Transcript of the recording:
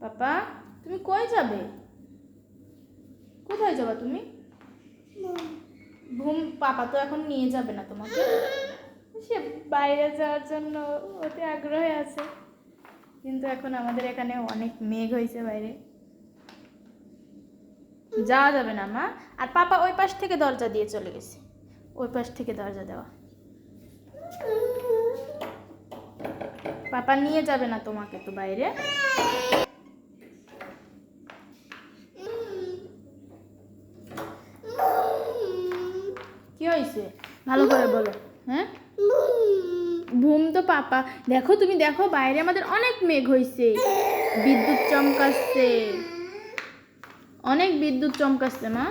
পাপা তুমি কই যাবে? কোথায় যাবা তুমি? ঘুম, পাপা তো এখন নিয়ে যাবে না তোমাকে। সে বাইরে যাওয়ার জন্য ওতে আগ্রহে আছে। কিন্তু এখন আমাদের এখানে অনেক মেঘ হয়েছে বাইরে। যাওয়া যাবে না, মা। আর পাপা ওই পাশ থেকে দরজা দিয়ে চলে গেছে। ওই পাশ থেকে দরজা দেওয়া। পাপা নিয়ে যাবে না তোমাকে তো বাইরে। কি হয়েছে? ভালো করে বলো। হ্যাঁ? ঘুম তো পাপা। দেখো তুমি, দেখো বাইরে আমাদের অনেক মেঘ হয়েছে বিদ্যুৎ চমকাচ্ছে। অনেক বিদ্যুৎ চমকাচ্ছে, মা।